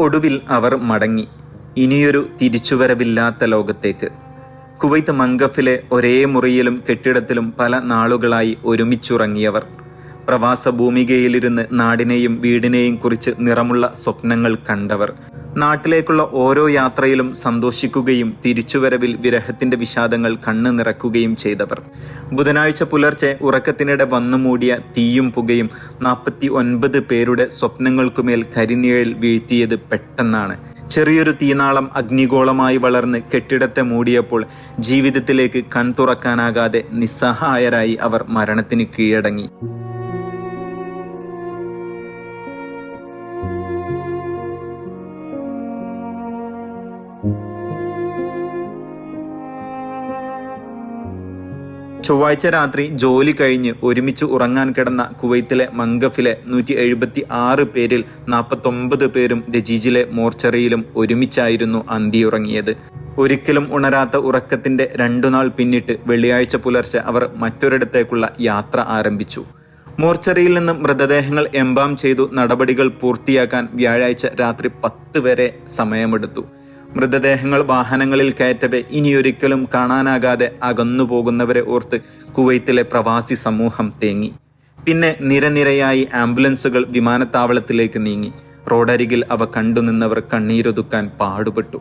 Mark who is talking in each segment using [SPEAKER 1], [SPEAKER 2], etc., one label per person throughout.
[SPEAKER 1] ഒടുവിൽ അവർ മടങ്ങി. ഇനിയൊരു തിരിച്ചുവരവില്ലാത്ത ലോകത്തേക്ക്. കുവൈത്ത് മങ്കഫിലെ ഒരേ മുറിയിലും കെട്ടിടത്തിലും പല നാളുകളായി ഒരുമിച്ചുറങ്ങിയവർ. പ്രവാസ ഭൂമികയിലിരുന്ന് നാടിനെയും വീടിനെയും കുറിച്ച് നിറമുള്ള സ്വപ്നങ്ങൾ കണ്ടവർ. നാട്ടിലേക്കുള്ള ഓരോ യാത്രയിലും സന്തോഷിക്കുകയും തിരിച്ചുവരവിൽ വിരഹത്തിന്റെ വിഷാദങ്ങൾ കണ്ണു നിറക്കുകയും ചെയ്തവർ. ബുധനാഴ്ച പുലർച്ചെ ഉറക്കത്തിനിടെ വന്നു മൂടിയ തീയും പുകയും നാൽപ്പത്തി ഒൻപത് പേരുടെ സ്വപ്നങ്ങൾക്കുമേൽ കരിനിഴൽ വീഴ്ത്തിയത് പെട്ടെന്നാണ്. ചെറിയൊരു തീനാളം അഗ്നിഗോളമായി വളർന്ന് കെട്ടിടത്തെ മൂടിയപ്പോൾ ജീവിതത്തിലേക്ക് കൺ കൺതുറക്കാനാകാതെ നിസ്സഹായരായി അവർ മരണത്തിന് കീഴടങ്ങി. ചൊവ്വാഴ്ച രാത്രി ജോലി കഴിഞ്ഞ് ഒരുമിച്ച് ഉറങ്ങാൻ കിടന്ന കുവൈത്തിലെ മങ്കഫിലെ നൂറ്റി എഴുപത്തി ആറ് പേരിൽ നാൽപ്പത്തൊമ്പത് പേരും ദജീജിലെ മോർച്ചറിയിലും ഒരുമിച്ചായിരുന്നു അന്തിയുറങ്ങിയത്. ഒരിക്കലും ഉണരാത്ത ഉറക്കത്തിന്റെ രണ്ടുനാൾ പിന്നിട്ട് വെള്ളിയാഴ്ച പുലർച്ചെ അവർ മറ്റൊരിടത്തേക്കുള്ള യാത്ര ആരംഭിച്ചു. മോർച്ചറിയിൽ നിന്നും മൃതദേഹങ്ങൾ എംബാം ചെയ്തു നടപടികൾ പൂർത്തിയാക്കാൻ വ്യാഴാഴ്ച രാത്രി പത്ത് വരെ സമയമെടുത്തു. മൃതദേഹങ്ങൾ വാഹനങ്ങളിൽ കയറ്റവേ ഇനിയൊരിക്കലും കാണാനാകാതെ അകന്നു പോകുന്നവരെ ഓർത്ത് കുവൈത്തിലെ പ്രവാസി സമൂഹം തേങ്ങി. പിന്നെ നിരനിരയായി ആംബുലൻസുകൾ വിമാനത്താവളത്തിലേക്ക് നീങ്ങി. റോഡരികിൽ അവ കണ്ടുനിന്നവർ കണ്ണീരൊതുക്കാൻ പാടുപെട്ടു.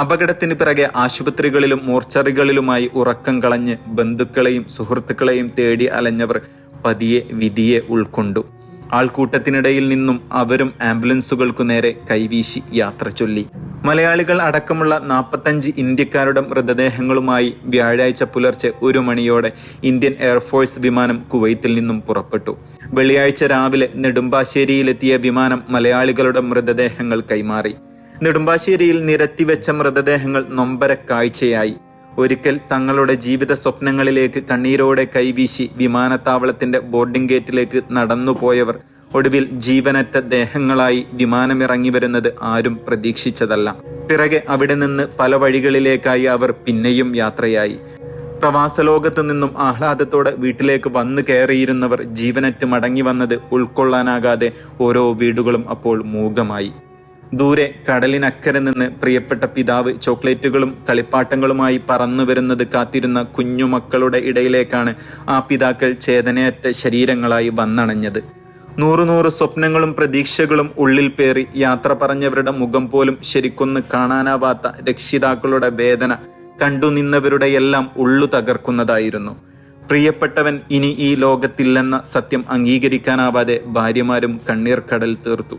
[SPEAKER 1] അപകടത്തിന് പിറകെ ആശുപത്രികളിലും മോർച്ചറികളിലുമായി ഉറക്കം കളഞ്ഞ് ബന്ധുക്കളെയും സുഹൃത്തുക്കളെയും തേടി അലഞ്ഞവർ പതിയെ വിധിയെ ഉൾക്കൊണ്ടു. ആൾക്കൂട്ടത്തിനിടയിൽ നിന്നും അവരും ആംബുലൻസുകൾക്കു നേരെ കൈവീശി യാത്ര ചൊല്ലി. മലയാളികൾ അടക്കമുള്ള നാൽപ്പത്തഞ്ച് ഇന്ത്യക്കാരുടെ മൃതദേഹങ്ങളുമായി വ്യാഴാഴ്ച പുലർച്ചെ ഒരു മണിയോടെ ഇന്ത്യൻ എയർഫോഴ്സ് വിമാനം കുവൈത്തിൽ നിന്നും പുറപ്പെട്ടു. വെള്ളിയാഴ്ച രാവിലെ നെടുമ്പാശ്ശേരിയിലെത്തിയ വിമാനം മലയാളികളുടെ മൃതദേഹങ്ങൾ കൈമാറി. നെടുമ്പാശ്ശേരിയിൽ നിരത്തിവെച്ച മൃതദേഹങ്ങൾ നൊമ്പര കാഴ്ചയായി. ഒരിക്കൽ തങ്ങളുടെ ജീവിത സ്വപ്നങ്ങളിലേക്ക് കണ്ണീരോടെ കൈവീശി വിമാനത്താവളത്തിന്റെ ബോർഡിംഗ് ഗേറ്റിലേക്ക് നടന്നുപോയവർ ഒടുവിൽ ജീവനറ്റ ദേഹങ്ങളായി വിമാനമിറങ്ങി വരുന്നത് ആരും പ്രതീക്ഷിച്ചതല്ല. പിറകെ അവിടെ നിന്ന് പല വഴികളിലേക്കായി അവർ പിന്നെയും യാത്രയായി. പ്രവാസലോകത്തു നിന്നും ആഹ്ലാദത്തോടെ വീട്ടിലേക്ക് വന്നു കയറിയിരുന്നവർ ജീവനറ്റ് മടങ്ങി വന്നത് ഉൾക്കൊള്ളാനാകാതെ ഓരോ വീടുകളും അപ്പോൾ മൂകമായി. ദൂരെ കടലിനക്കരെ നിന്ന് പ്രിയപ്പെട്ട പിതാവ് ചോക്ലേറ്റുകളും കളിപ്പാട്ടങ്ങളുമായി പറന്നു വരുന്നത് കാത്തിരുന്ന കുഞ്ഞുമക്കളുടെ ഇടയിലേക്കാണ് ആ പിതാക്കൾ ചേതനയറ്റ ശരീരങ്ങളായി വന്നണഞ്ഞത്. നൂറു നൂറ് സ്വപ്നങ്ങളും പ്രതീക്ഷകളും ഉള്ളിൽ പേറി യാത്ര പറഞ്ഞവരുടെ മുഖം പോലും ശരിക്കൊന്ന് കാണാനാവാത്ത രക്ഷിതാക്കളുടെ വേദന കണ്ടുനിന്നവരുടെ എല്ലാം ഉള്ളു തകർക്കുന്നതായിരുന്നു. പ്രിയപ്പെട്ടവൻ ഇനി ഈ ലോകത്തില്ലെന്ന സത്യം അംഗീകരിക്കാനാവാതെ ഭാര്യമാരും കണ്ണീർ കടൽ തീർത്തു.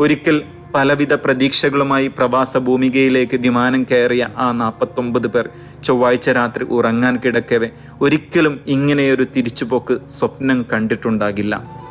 [SPEAKER 1] ഒരിക്കൽ പലവിധ പ്രതീക്ഷകളുമായി പ്രവാസ ഭൂമികയിലേക്ക് വിമാനം കയറിയ ആ നാൽപ്പത്തൊമ്പത് പേർ ചൊവ്വാഴ്ച രാത്രി ഉറങ്ങാൻ കിടക്കവേ ഒരിക്കലും ഇങ്ങനെയൊരു തിരിച്ചുപോക്ക് സ്വപ്നം കണ്ടിട്ടുണ്ടാകില്ല.